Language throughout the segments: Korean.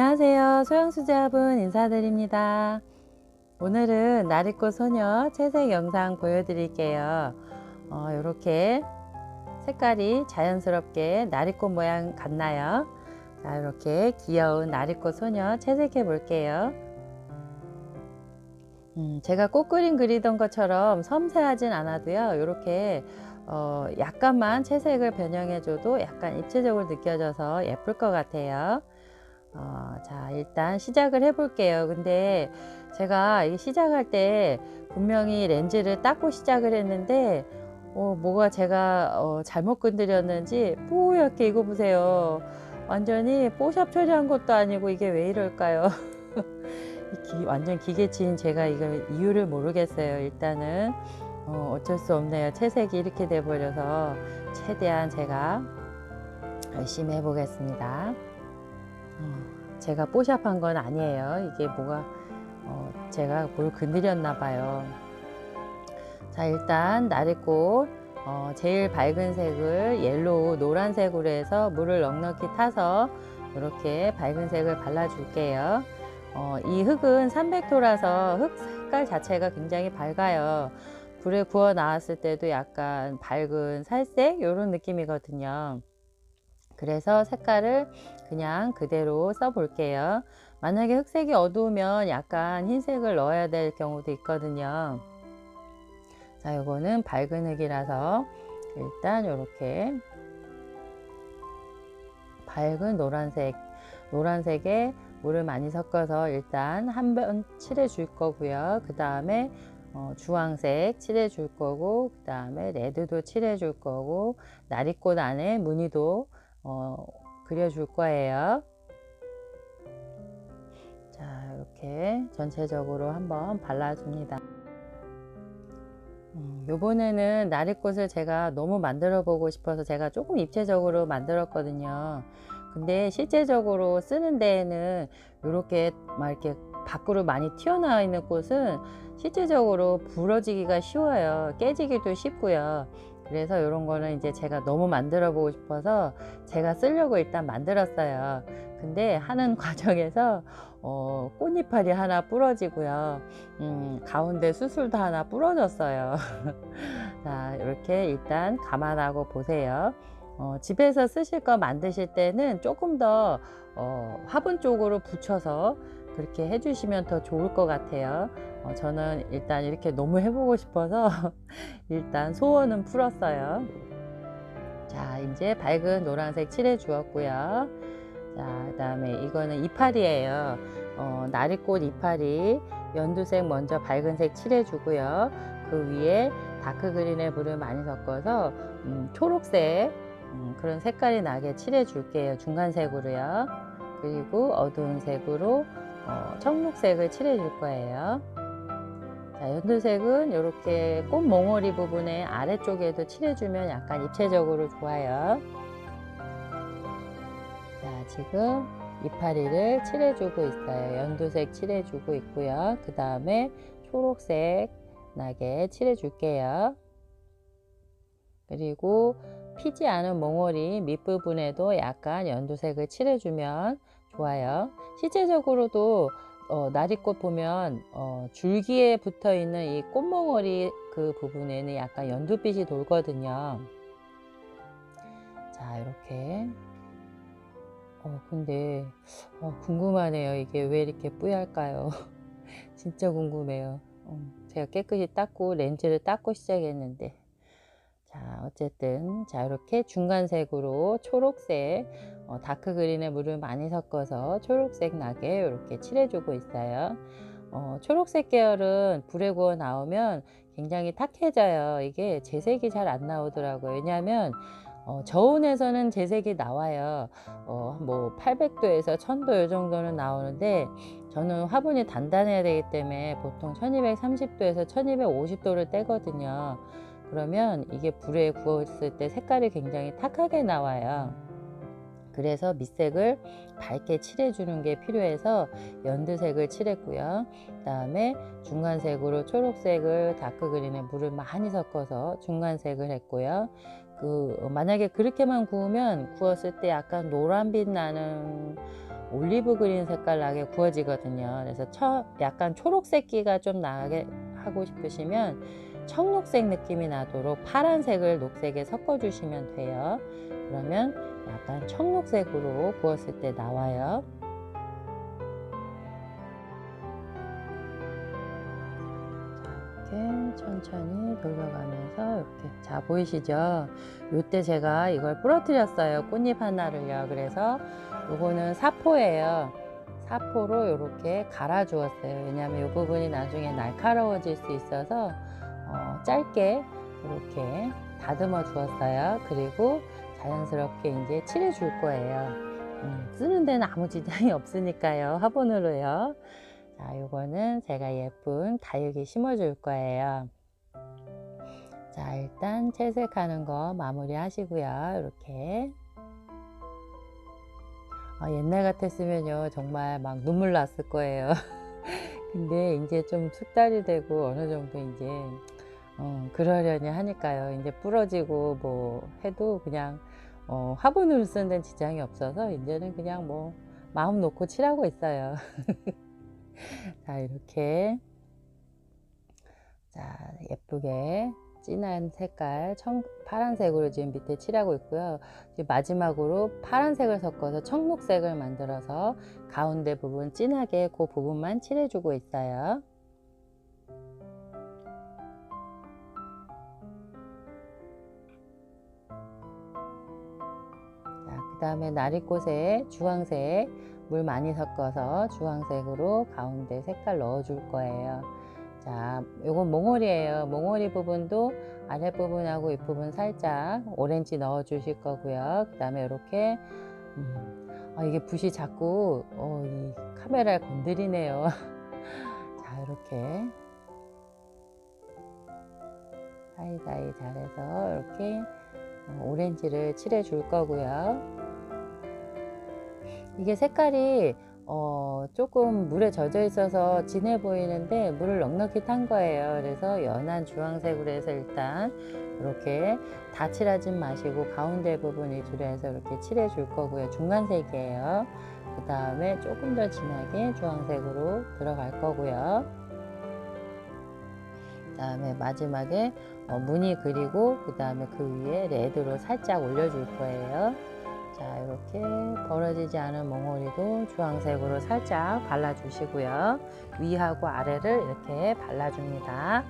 안녕하세요. 소영수제합은 인사드립니다. 오늘은 나리꽃 소녀 채색 영상 보여드릴게요. 어, 이렇게 색깔이 자연스럽게 나리꽃 모양 같나요? 자, 이렇게 귀여운 나리꽃 소녀 채색해 볼게요. 음, 제가 꽃 그림 그리던 것처럼 섬세하진 않아도요. 이렇게 어, 약간만 채색을 변형해줘도 약간 입체적으로 느껴져서 예쁠 것 같아요. 어, 자, 일단 시작을 해볼게요. 근데 제가 이 시작할 때 분명히 렌즈를 닦고 시작을 했는데, 어, 뭐가 제가 어, 잘못 건드렸는지 뽀얗게 이거 보세요. 완전히 뽀샵 처리한 것도 아니고 이게 왜 이럴까요? 이 기- 완전 기계치인 제가 이거 이유를 모르겠어요. 일단은 어, 어쩔 수 없네요. 채색이 이렇게 돼버려서 최대한 제가 열심히 해보겠습니다. 어, 제가 뽀샵한 건 아니에요. 이게 뭐가 어, 제가 뭘 건드렸나 봐요. 자 일단 나리꽃 어, 제일 밝은 색을 옐로우 노란색으로 해서 물을 넉넉히 타서 이렇게 밝은 색을 발라줄게요. 어, 이 흙은 300도라서 흙 색깔 자체가 굉장히 밝아요. 불에 구워 나왔을 때도 약간 밝은 살색 이런 느낌이거든요. 그래서 색깔을 그냥 그대로 써볼게요. 만약에 흑색이 어두우면 약간 흰색을 넣어야 될 경우도 있거든요. 자, 요거는 밝은 흙이라서 일단 이렇게 밝은 노란색, 노란색에 물을 많이 섞어서 일단 한 번 칠해 줄 거고요. 그 다음에 어, 주황색 칠해 줄 거고, 그 다음에 레드도 칠해 줄 거고, 나리꽃 안에 무늬도 어, 그려줄 거예요. 자, 이렇게 전체적으로 한번 발라줍니다. 음, 요번에는 나리꽃을 제가 너무 만들어 보고 싶어서 제가 조금 입체적으로 만들었거든요. 근데 실제적으로 쓰는 데에는 이렇게 막 이렇게 밖으로 많이 튀어나와 있는 꽃은 실제적으로 부러지기가 쉬워요. 깨지기도 쉽고요. 그래서 이런 거는 이제 제가 너무 만들어 보고 싶어서 제가 쓰려고 일단 만들었어요. 근데 하는 과정에서 어, 꽃이파리 하나 부러지고요. 음, 가운데 수술도 하나 부러졌어요. 자, 이렇게 일단 감안하고 보세요. 어, 집에서 쓰실 거 만드실 때는 조금 더 어, 화분 쪽으로 붙여서 그렇게 해주시면 더 좋을 것 같아요. 어, 저는 일단 이렇게 너무 해보고 싶어서 일단 소원은 풀었어요. 자, 이제 밝은 노란색 칠해 주었고요. 자, 그 다음에 이거는 이파리예요. 어, 나리꽃 이파리 연두색 먼저 밝은색 칠해 주고요. 그 위에 다크 그린의 물을 많이 섞어서 음, 초록색 음, 그런 색깔이 나게 칠해 줄게요. 중간색으로요. 그리고 어두운 색으로 어, 청록색을 칠해 줄 거예요. 자, 연두색은 이렇게 꽃 몽어리 부분에 아래쪽에도 칠해주면 약간 입체적으로 좋아요. 자, 지금 이파리를 칠해주고 있어요. 연두색 칠해주고 있고요. 그 다음에 초록색 나게 칠해줄게요. 그리고 피지 않은 몽어리 밑부분에도 약간 연두색을 칠해주면 좋아요. 실제적으로도 어, 나리꽃 보면 어, 줄기에 붙어 있는 이 꽃몽어리 그 부분에는 약간 연두빛이 돌거든요. 자, 이렇게. 어, 근데 어, 궁금하네요. 이게 왜 이렇게 뿌얄까요? 진짜 궁금해요. 어, 제가 깨끗이 닦고 렌즈를 닦고 시작했는데. 자, 어쨌든 자 이렇게 중간색으로 초록색 어, 다크 그린에 물을 많이 섞어서 초록색 나게 이렇게 칠해주고 있어요. 어, 초록색 계열은 불에 구워 나오면 굉장히 탁해져요. 이게 재색이 잘 안 나오더라고요. 왜냐하면 어, 저온에서는 재색이 나와요. 어, 뭐 800도에서 1000도 이 정도는 나오는데 저는 화분이 단단해야 되기 때문에 보통 1230도에서 1250도를 떼거든요. 그러면 이게 불에 구웠을 때 색깔이 굉장히 탁하게 나와요. 그래서 밑색을 밝게 칠해주는 게 필요해서 연두색을 칠했고요. 그 다음에 중간색으로 초록색을 다크 그린에 물을 많이 섞어서 중간색을 했고요. 그 만약에 그렇게만 구우면 구웠을 때 약간 노란빛 나는 올리브 그린 색깔 나게 구워지거든요. 그래서 처, 약간 초록색기가 좀 나게 하고 싶으시면 청록색 느낌이 나도록 파란색을 녹색에 섞어주시면 돼요. 그러면 약간 청록색으로 구웠을 때 나와요. 자, 이렇게 천천히 돌려가면서 이렇게 자 보이시죠? 요때 제가 이걸 부러뜨렸어요. 꽃잎 하나를요. 그래서 요거는 사포예요. 사포로 이렇게 갈아 주었어요. 왜냐하면 이 부분이 나중에 날카로워질 수 있어서 어, 짧게 이렇게 다듬어 주었어요. 그리고 자연스럽게 이제 칠해 줄 거예요. 음, 쓰는 데는 아무 지장이 없으니까요. 화분으로요. 자, 요거는 제가 예쁜 다육이 심어 줄 거예요. 자, 일단 채색하는 거 마무리 하시고요. 이렇게. 아, 옛날 같았으면요. 정말 막 눈물 났을 거예요. 근데 이제 좀 숙달이 되고 어느 정도 이제 어, 그러려니 하니까요. 이제 부러지고 뭐 해도 그냥 어, 화분으로 쓰는 지장이 없어서 이제는 그냥 뭐 마음 놓고 칠하고 있어요. 자, 이렇게 자, 예쁘게 진한 색깔 청, 파란색으로 지금 밑에 칠하고 있고요. 마지막으로 파란색을 섞어서 청록색을 만들어서 가운데 부분 진하게 그 부분만 칠해주고 있어요. 다음에 나리꽃에 주황색 물 많이 섞어서 주황색으로 가운데 색깔 넣어 줄 거예요. 자, 요건 몽골이에요. 몽골이 부분도 아랫부분하고 윗부분 살짝 오렌지 넣어 주실 거고요. 그 다음에 이렇게 음, 아, 이게 붓이 자꾸 어, 이 카메라를 건드리네요. 자, 이렇게 사이사이 잘해서 이렇게 어, 오렌지를 칠해 줄 거고요. 이게 색깔이 어, 조금 물에 젖어 있어서 진해 보이는데 물을 넉넉히 탄 거예요. 그래서 연한 주황색으로 해서 일단 이렇게 다 칠하지 마시고 가운데 부분 위주로 해서 이렇게 칠해 줄 거고요. 중간색이에요. 그 다음에 조금 더 진하게 주황색으로 들어갈 거고요. 그 다음에 마지막에 어, 무늬 그리고 그 다음에 그 위에 레드로 살짝 올려줄 거예요. 자, 이렇게 벌어지지 않은 몽골이도 주황색으로 살짝 발라주시고요. 위하고 아래를 이렇게 발라줍니다.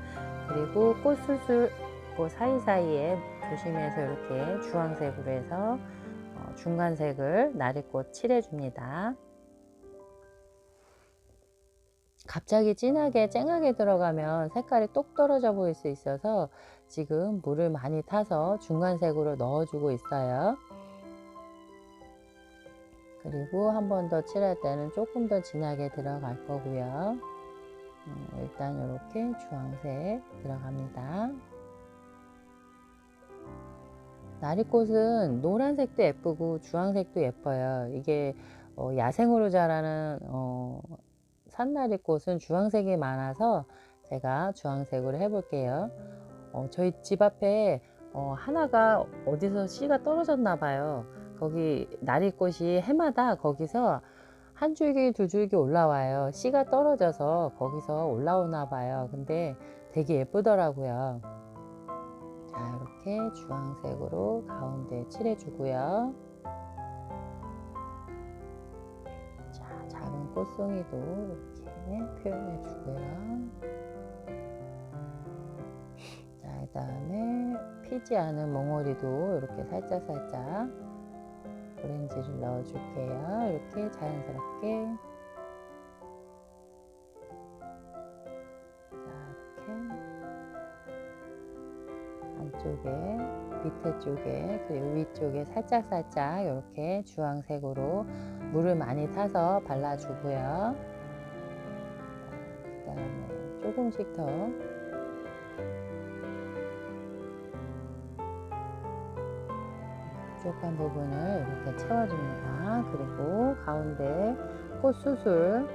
그리고 꽃술술 꽃 사이사이에 조심해서 이렇게 주황색으로 해서 어, 중간색을 나리꽃 칠해줍니다. 갑자기 진하게 쨍하게 들어가면 색깔이 똑 떨어져 보일 수 있어서 지금 물을 많이 타서 중간색으로 넣어주고 있어요. 그리고 한 번 더 칠할 때는 조금 더 진하게 들어갈 거고요. 음, 일단 이렇게 주황색 들어갑니다. 나리꽃은 노란색도 예쁘고 주황색도 예뻐요. 이게 어, 야생으로 자라는 어, 산나리꽃은 주황색이 많아서 제가 주황색으로 해볼게요. 어, 저희 집 앞에 어, 하나가 어디서 씨가 떨어졌나 봐요. 거기 나리꽃이 해마다 거기서 한 줄기 두 줄기 올라와요. 씨가 떨어져서 거기서 올라오나 봐요. 근데 되게 예쁘더라고요. 자, 이렇게 주황색으로 가운데 칠해주고요. 자, 작은 꽃송이도 이렇게 표현해 주고요. 자, 그 다음에 피지 않은 몽오리도 이렇게 살짝살짝 오렌지를 넣어줄게요. 이렇게 자연스럽게. 자, 이렇게. 안쪽에, 밑에 쪽에, 그리고 위쪽에 살짝살짝 이렇게 주황색으로 물을 많이 타서 발라주고요. 그 다음에 조금씩 더 부족한 부분을 이렇게 채워줍니다. 그리고 가운데 꽃수술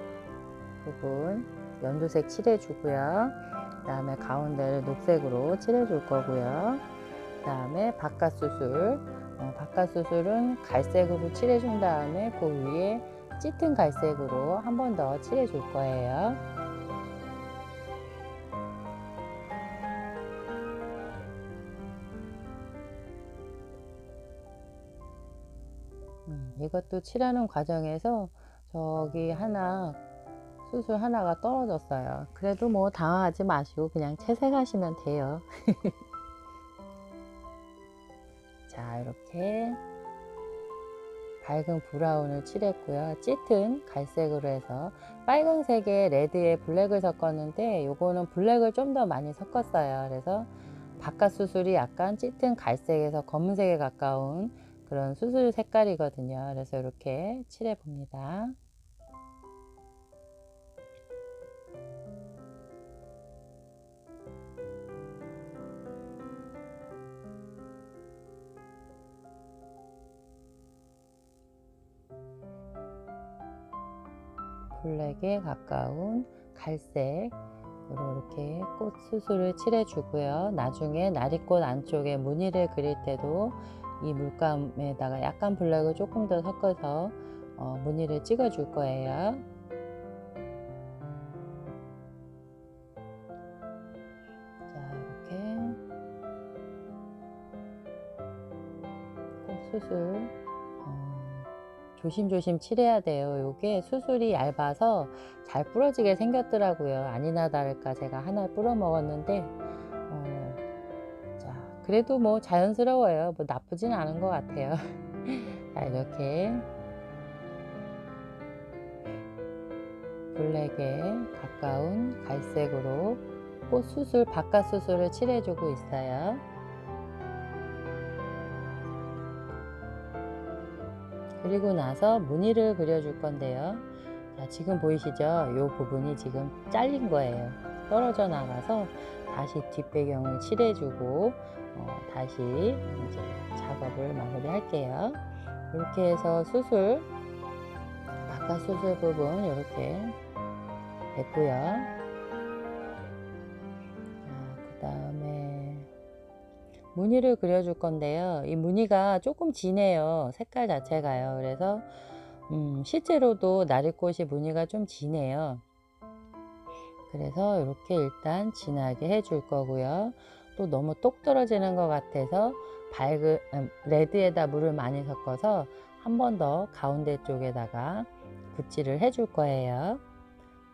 부분 연두색 칠해주고요. 그 다음에 가운데를 녹색으로 칠해줄 거고요. 그 다음에 바깥 수술 어, 바깥 수술은 갈색으로 칠해준 다음에 그 위에 짙은 갈색으로 한 번 더 칠해 줄 거예요. 이것도 칠하는 과정에서 저기 하나 수술 하나가 떨어졌어요. 그래도 뭐 당황하지 마시고 그냥 채색하시면 돼요. 자, 이렇게 밝은 브라운을 칠했고요. 짙은 갈색으로 해서 빨강색에 레드에 블랙을 섞었는데 요거는 블랙을 좀 더 많이 섞었어요. 그래서 바깥 수술이 약간 짙은 갈색에서 검은색에 가까운 그런 수술 색깔이거든요. 그래서 이렇게 칠해 봅니다. 블랙에 가까운 갈색으로 이렇게 꽃 수술을 칠해 주고요. 나중에 나리꽃 안쪽에 무늬를 그릴 때도 이 물감에다가 약간 블랙을 조금 더 섞어서 어, 무늬를 찍어 줄 거예요. 자, 이렇게 꽃 수술 어, 조심조심 칠해야 돼요. 요게 수술이 얇아서 잘 부러지게 생겼더라고요. 아니나 다를까 제가 하나 뿌려 먹었는데 그래도 뭐 자연스러워요. 뭐 나쁘진 않은 것 같아요. 자 이렇게 블랙에 가까운 갈색으로 꽃 수술 바깥 수술을 칠해주고 있어요. 그리고 나서 무늬를 그려줄 건데요. 자, 지금 보이시죠? 이 부분이 지금 잘린 거예요. 떨어져 나가서 다시 뒷배경을 칠해주고 어, 다시 이제 작업을 마무리할게요. 이렇게 해서 수술 바깥 수술 부분 이렇게 됐고요. 그 다음에 무늬를 그려줄 건데요. 이 무늬가 조금 진해요. 색깔 자체가요. 그래서 음, 실제로도 나리꽃이 무늬가 좀 진해요. 그래서 이렇게 일단 진하게 해줄 거고요. 또 너무 똑 떨어지는 것 같아서 밝은 음, 레드에다 물을 많이 섞어서 한 번 더 가운데 쪽에다가 붓질을 해줄 거예요.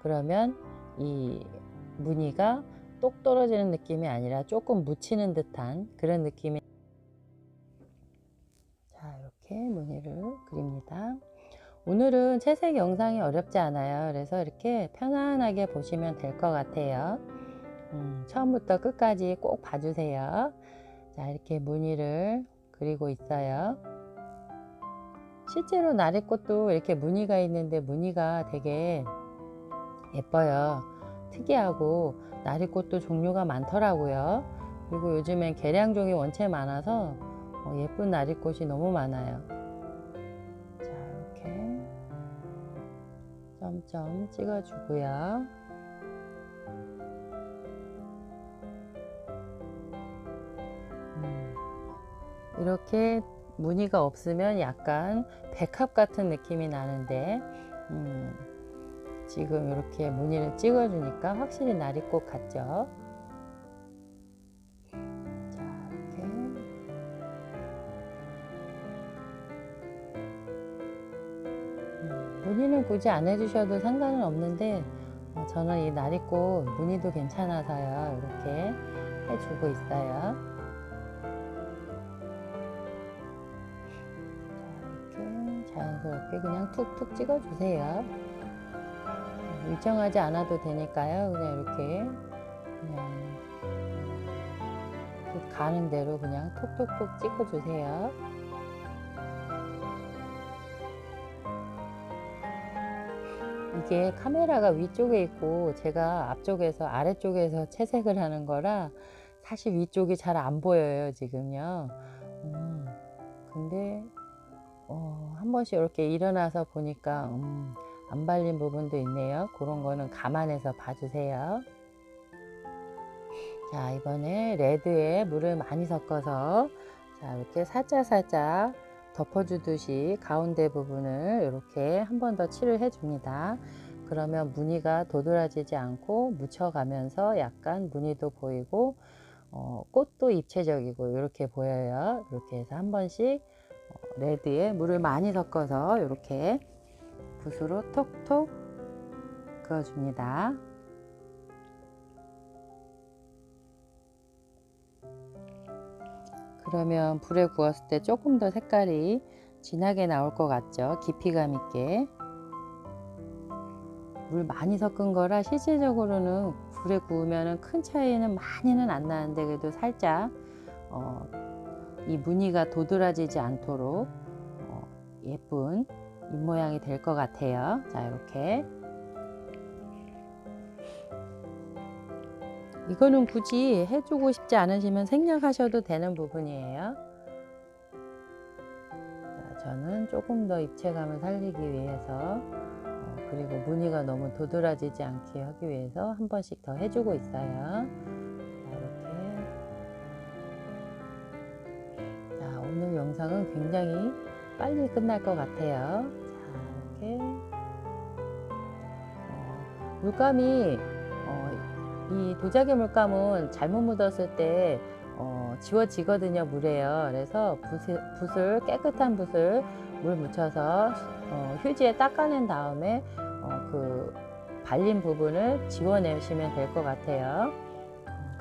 그러면 이 무늬가 똑 떨어지는 느낌이 아니라 조금 묻히는 듯한 그런 느낌이 자 이렇게 무늬를 그립니다. 오늘은 채색 영상이 어렵지 않아요. 그래서 이렇게 편안하게 보시면 될 것 같아요 음, 처음부터 끝까지 꼭 봐주세요 자 이렇게 무늬를 그리고 있어요 실제로 나리꽃도 이렇게 무늬가 있는데 무늬가 되게 예뻐요 특이하고 나리꽃도 종류가 많더라고요. 그리고 요즘엔 계량종이 원체 많아서 어, 예쁜 나리꽃이 너무 많아요. 자, 이렇게 점점 찍어주고요. 이렇게 무늬가 없으면 약간 백합 같은 느낌이 나는데 음, 지금 이렇게 무늬를 찍어주니까 확실히 나리꽃 같죠? 음, 무늬는 굳이 안 해주셔도 상관은 없는데 어, 저는 이 나리꽃 무늬도 괜찮아서요. 이렇게 해주고 있어요. 자연스럽게 그냥 툭툭 찍어주세요. 일정하지 않아도 되니까요. 그냥 이렇게 그냥 가는 대로 그냥 톡톡톡 찍어주세요. 이게 카메라가 위쪽에 있고 제가 앞쪽에서 아래쪽에서 채색을 하는 거라 사실 위쪽이 잘 안 보여요 지금요. 음, 근데 어, 한 번씩 이렇게 일어나서 보니까 음, 안 발린 부분도 있네요. 그런 거는 감안해서 봐주세요. 자, 이번에 레드에 물을 많이 섞어서 자, 이렇게 살짝살짝 덮어주듯이 가운데 부분을 이렇게 한 번 더 칠을 해줍니다. 그러면 무늬가 도드라지지 않고 묻혀가면서 약간 무늬도 보이고 어, 꽃도 입체적이고 이렇게 보여요. 이렇게 해서 한 번씩 어, 레드에 물을 많이 섞어서 이렇게 붓으로 톡톡 그어줍니다. 그러면 불에 구웠을 때 조금 더 색깔이 진하게 나올 것 같죠? 깊이감 있게. 물 많이 섞은 거라 실질적으로는 불에 구우면 큰 차이는 많이는 안 나는데 그래도 살짝 어, 이 무늬가 도드라지지 않도록 어, 예쁜 입 모양이 될 것 같아요. 자 이렇게 이거는 굳이 해주고 싶지 않으시면 생략하셔도 되는 부분이에요. 자, 저는 조금 더 입체감을 살리기 위해서 어, 그리고 무늬가 너무 도드라지지 않게 하기 위해서 한 번씩 더 해주고 있어요. 영상은 굉장히 빨리 끝날 것 같아요. 자, 이렇게. 어, 물감이 어, 이 도자기 물감은 잘못 묻었을 때 어, 지워지거든요 물에요 그래서 붓을, 붓을 깨끗한 붓을 물 묻혀서 어, 휴지에 닦아낸 다음에 어, 그 발린 부분을 지워내시면 될 것 같아요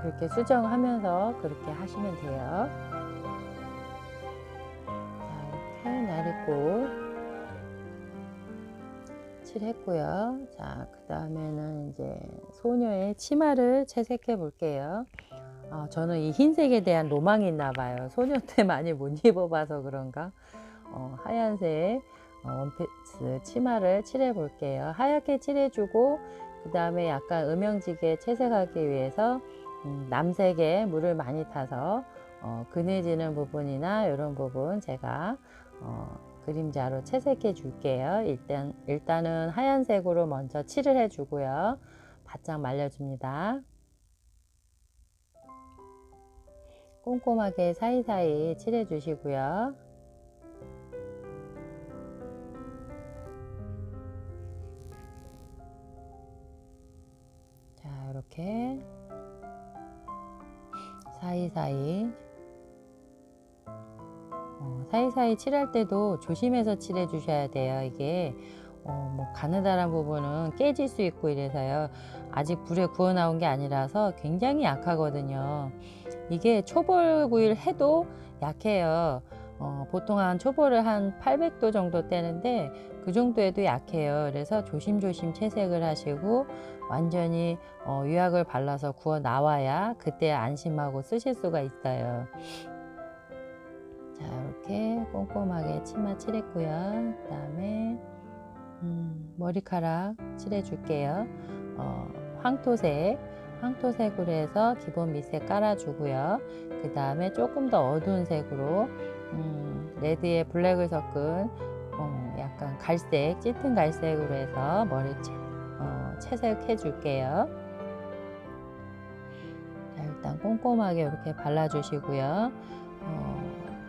그렇게 수정하면서 그렇게 하시면 돼요 나리꽃 칠했고요. 자, 그 다음에는 이제 소녀의 치마를 채색해 볼게요. 아, 저는 이 흰색에 대한 로망이 있나 봐요. 소녀 때 많이 못 입어봐서 그런가. 어, 하얀색 어, 원피스 치마를 칠해 볼게요. 하얗게 칠해주고 그 다음에 약간 음영지게 채색하기 위해서 음, 남색에 물을 많이 타서 어, 그늘지는 부분이나 이런 부분 제가 어, 그림자로 채색해 줄게요. 일단, 일단은 하얀색으로 먼저 칠을 해 주고요. 바짝 말려줍니다. 꼼꼼하게 사이사이 칠해 주시고요. 자, 이렇게 사이사이 어, 사이사이 칠할 때도 조심해서 칠해 주셔야 돼요. 이게 어, 뭐 가느다란 부분은 깨질 수 있고 이래서요. 아직 불에 구워 나온 게 아니라서 굉장히 약하거든요. 이게 초벌구이를 해도 약해요. 어, 보통 한 초벌을 한 800도 정도 떼는데 그 정도에도 약해요. 그래서 조심조심 채색을 하시고 완전히 어, 유약을 발라서 구워 나와야 그때 안심하고 쓰실 수가 있어요. 자 이렇게 꼼꼼하게 치마 칠했고요. 그 다음에 음, 머리카락 칠해 줄게요. 어, 황토색 황토색으로 해서 기본 밑색 깔아주고요. 그 다음에 조금 더 어두운 색으로 음, 레드에 블랙을 섞은 어, 약간 갈색, 짙은 갈색으로 해서 머리 채, 어, 채색해 줄게요. 자, 일단 꼼꼼하게 이렇게 발라주시고요.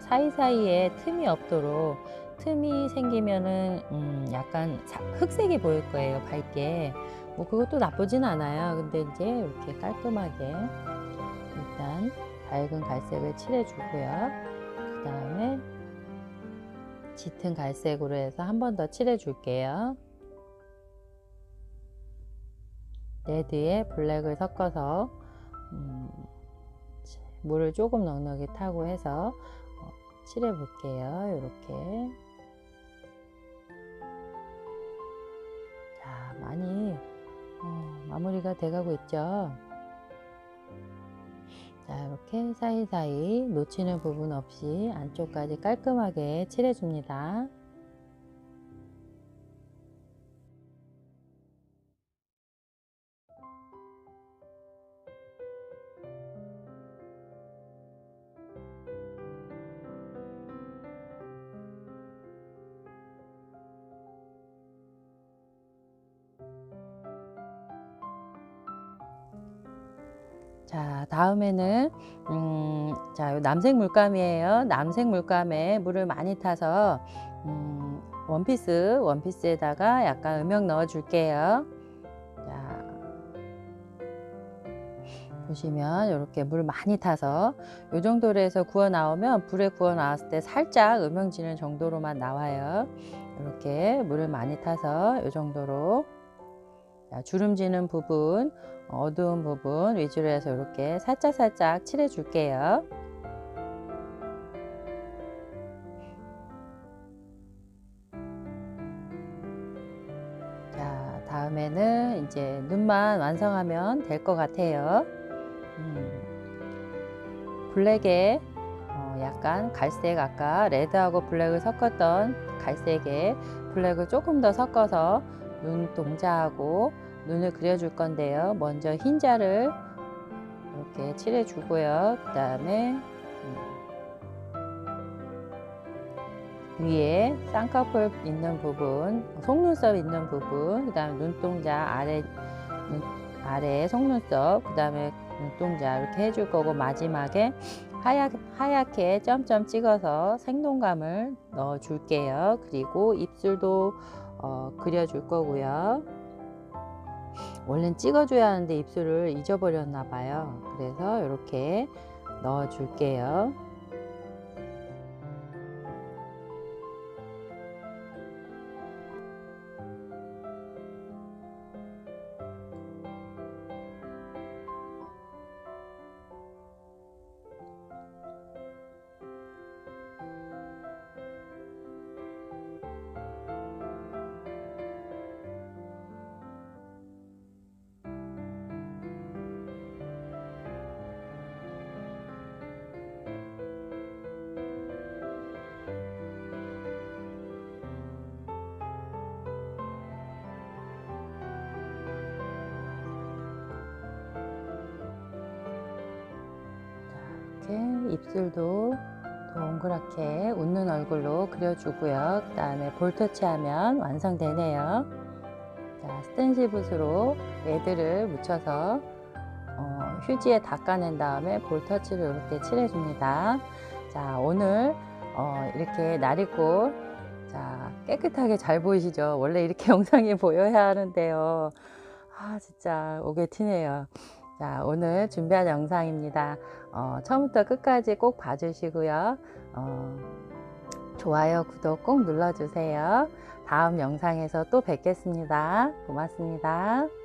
어, 사이사이에 틈이 없도록 틈이 생기면은 음, 약간 사, 흑색이 보일 거예요 밝게. 뭐 그것도 나쁘진 않아요. 근데 이제 이렇게 깔끔하게 일단 밝은 갈색을 칠해 주고요. 그 다음에 짙은 갈색으로 해서 한 번 더 칠해 줄게요. 레드에 블랙을 섞어서 음, 물을 조금 넉넉히 타고 해서 칠해 볼게요. 이렇게. 자, 많이 어, 마무리가 돼가고 있죠. 자, 이렇게 사이사이 놓치는 부분 없이 안쪽까지 깔끔하게 칠해줍니다. 자, 다음에는 음, 자, 요 남색 물감이에요. 남색 물감에 물을 많이 타서 음, 원피스 원피스에다가 약간 음영 넣어 줄게요. 자, 보시면 이렇게 물 많이 타서 이 정도로 해서 구워 나오면 불에 구워 나왔을 때 살짝 음영 지는 정도로만 나와요. 이렇게 물을 많이 타서 이 정도로 자, 주름지는 부분, 어두운 부분 위주로 해서 이렇게 살짝 살짝 칠해 줄게요. 자, 다음에는 이제 눈만 완성하면 될 것 같아요. 음, 블랙에 어, 약간 갈색 아까 레드하고 블랙을 섞었던 갈색에 블랙을 조금 더 섞어서 눈동자하고 눈을 그려줄 건데요. 먼저 흰자를 이렇게 칠해 주고요. 그 다음에 위에 쌍꺼풀 있는 부분, 속눈썹 있는 부분, 그 다음에 눈동자 아래, 눈, 아래 속눈썹, 그 다음에 눈동자 이렇게 해줄 거고 마지막에 하얗, 하얗게 점점 찍어서 생동감을 넣어 줄게요. 그리고 입술도 어, 그려줄 거고요. 원래는 찍어줘야 하는데 입술을 잊어버렸나 봐요. 그래서 이렇게 넣어 줄게요. 이렇게 입술도 동그랗게 웃는 얼굴로 그려주고요. 그 다음에 볼터치하면 완성되네요. 자, 스텐시붓으로 레드를 묻혀서 어, 휴지에 닦아낸 다음에 볼터치를 이렇게 칠해줍니다. 자, 오늘 어, 이렇게 날있고 자, 깨끗하게 잘 보이시죠? 원래 이렇게 영상이 보여야 하는데요. 아, 진짜 오게 티네요. 자, 오늘 준비한 영상입니다. 어, 처음부터 끝까지 꼭 봐주시고요. 어, 좋아요, 구독 꼭 눌러주세요. 다음 영상에서 또 뵙겠습니다. 고맙습니다.